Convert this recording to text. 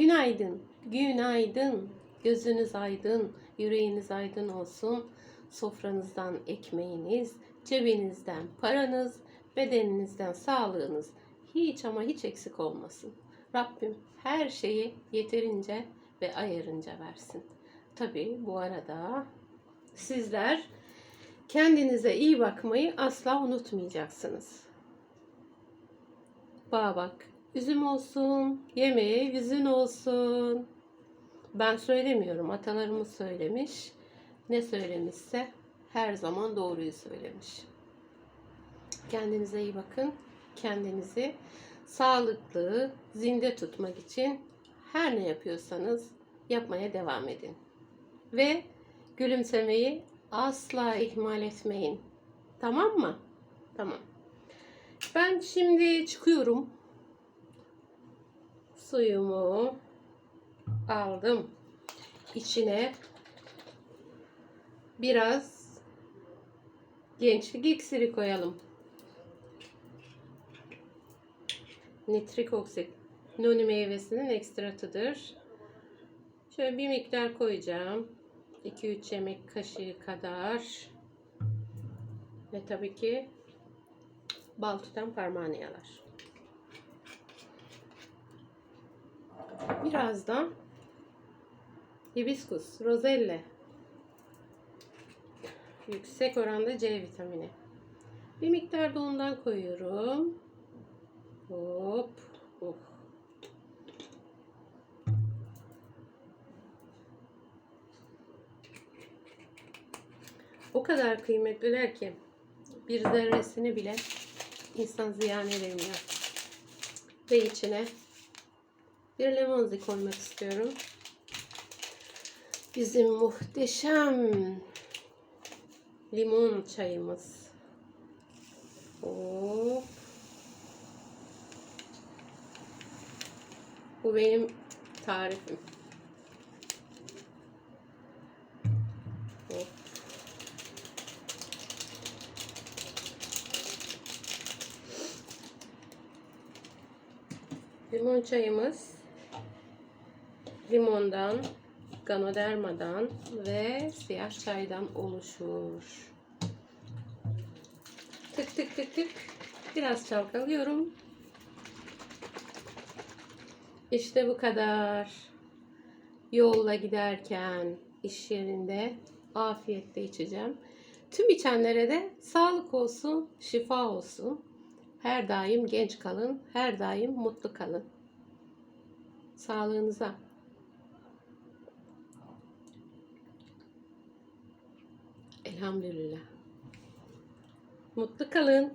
Günaydın, günaydın. Gözünüz aydın, yüreğiniz aydın olsun. Sofranızdan ekmeğiniz, cebinizden paranız, bedeninizden sağlığınız hiç ama hiç eksik olmasın. Rabbim her şeyi yeterince ve ayarınca versin. Tabii bu arada sizler kendinize iyi bakmayı asla unutmayacaksınız. Bağa bak, üzüm olsun, yemeğe yüzün olsun. Ben söylemiyorum, atalarımız söylemiş. Ne söylemişse her zaman doğruyu söylemiş. Kendinize iyi bakın. Kendinizi sağlıklı, zinde tutmak için her ne yapıyorsanız yapmaya devam edin. Ve gülümsemeyi asla ihmal etmeyin. Tamam mı? Tamam. Ben şimdi çıkıyorum. Suyumu aldım. İçine biraz gençlik iksiri koyalım. Nitrik oksit. Noni meyvesinin ekstratıdır. Şöyle bir miktar koyacağım. 2-3 yemek kaşığı kadar. Ve tabii ki bal tutan parmağını yalar. Birazdan hibiskus, rozelle. Yüksek oranda C vitamini. Bir miktar da ondan koyuyorum. Hop. Oh. O kadar kıymetliler ki bir zerresini bile insan ziyan edemiyor. Ve içine bir limon koymak istiyorum. Bizim muhteşem limon çayımız. Hop. Bu benim tarifim. Hop. Limon çayımız limondan, ganodermadan ve siyah çaydan oluşur. Tık tık tık tık biraz çalkalıyorum. İşte bu kadar. Yolla giderken, iş yerinde afiyetle içeceğim. Tüm içenlere de sağlık olsun, şifa olsun. Her daim genç kalın, her daim mutlu kalın. Sağlığınıza. Elhamdülillah. Mutlu kalın.